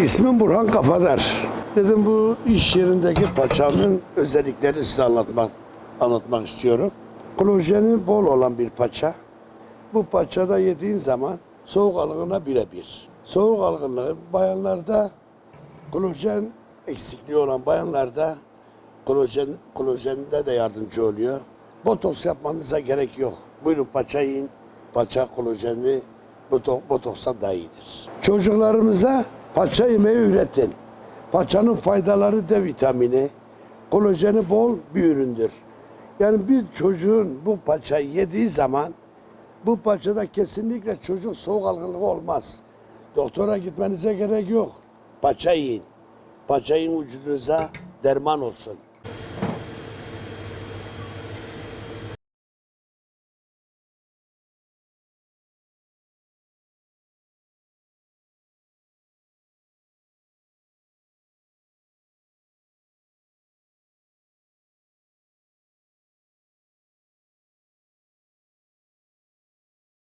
İsmim Burhan Kafadar. Dedim bu iş yerindeki paçanın özelliklerini size anlatmak anlatmak istiyorum. Kolajeni bol olan bir paça. Bu paçada yediğin zaman soğuk algınlığa birebir. Soğuk algınlığı bayanlarda kolajen eksikliği olan bayanlarda kolajen kolajende de yardımcı oluyor. Botoks yapmanıza gerek yok. Buyurun paça yiyin. Paça kolajenli boto- botoksa daha iyidir. Çocuklarımıza paça yemeği üretin. Paçanın faydaları D vitamini, kolajeni bol bir üründür. Yani bir çocuğun bu paçayı yediği zaman bu paçada kesinlikle çocuk soğuk algınlığı olmaz. Doktora gitmenize gerek yok. Paça yiyin. Paça yiyin vücudunuza derman olsun.